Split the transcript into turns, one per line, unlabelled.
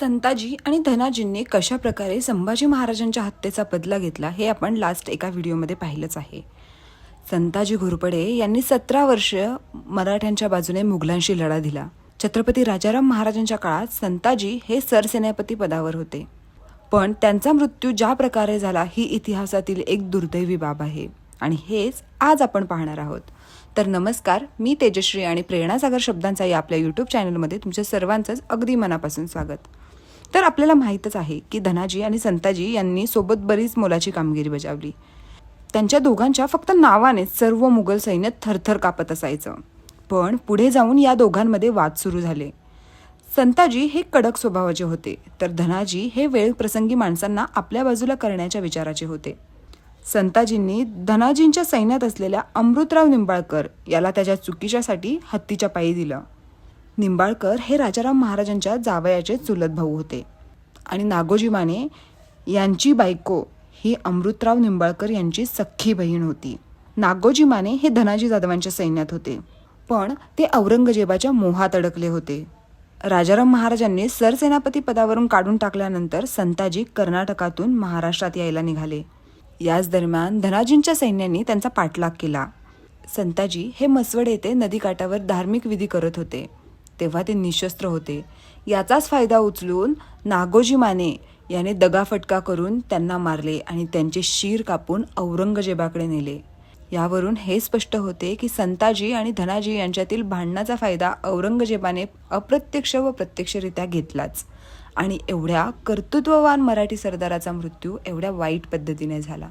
संताजी आणि धनाजींनी कशा प्रकारे संभाजी महाराजांच्या हत्येचा बदला घेतला हे आपण लास्ट एका व्हिडिओमध्ये पाहिलंच आहे. संताजी घोरपडे यांनी सतरा वर्ष मराठ्यांच्या बाजूने मुघलांशी लढा दिला. छत्रपती राजाराम महाराजांच्या काळात संताजी हे सरसेनापती पदावर होते. पण त्यांचा मृत्यू ज्या प्रकारे झाला ही इतिहासातील एक दुर्दैवी बाब आहे. आणि हेच आज आपण पाहणार आहोत. तर नमस्कार मी तेजश्री आणि प्रेरणासागर शब्दांचा या आपल्या यूट्यूब चॅनलमध्ये तुमच्या सर्वांचंच अगदी मनापासून स्वागत. तर आपल्याला माहीतच आहे की धनाजी आणि संताजी यांनी सोबत बरीच मोलाची कामगिरी बजावली. त्यांच्या दोघांच्या फक्त नावानेच सर्व मुघल सैन्य थरथर कापत असायचं. पण पुढे जाऊन या दोघांमध्ये वाद सुरू झाले. संताजी हे कडक स्वभावाचे होते तर धनाजी हे वेळ प्रसंगी माणसांना आपल्या बाजूला करण्याच्या विचाराचे होते. संताजींनी धनाजींच्या सैन्यात असलेल्या अमृतराव निंबाळकर याला त्याच्या चुकीच्यासाठी हत्तीच्या पायी दिलं. निंबाळकर हे राजाराम महाराजांच्या जावयाचे चुलत भाऊ होते. आणि नागोजी माने यांची बायको ही अमृतराव निंबाळकर यांची सख्खी बहीण होती. नागोजी माने हे धनाजी जाधवांच्या सैन्यात होते. पण ते औरंगजेबाच्या मोहात अडकले होते. राजाराम महाराजांनी सरसेनापती पदावरून काढून टाकल्यानंतर संताजी कर्नाटकातून महाराष्ट्रात यायला निघाले. याच दरम्यान धनाजींच्या सैन्यांनी त्यांचा पाठलाग केला. संताजी हे मसवड येथे नदीकाठावर धार्मिक विधी करत होते. तेव्हा ते निशस्त्र होते. याचाच फायदा उचलून नागोजी माने याने दगाफटका करून त्यांना मारले आणि त्यांचे शीर कापून औरंगजेबाकडे नेले. यावरून हे स्पष्ट होते की संताजी आणि धनाजी यांच्यातील भांडणाचा फायदा औरंगजेबाने अप्रत्यक्ष व प्रत्यक्षरित्या घेतलाच. आणि एवढ्या कर्तृत्ववान मराठी सरदाराचा मृत्यू एवढ्या वाईट पद्धतीने झाला.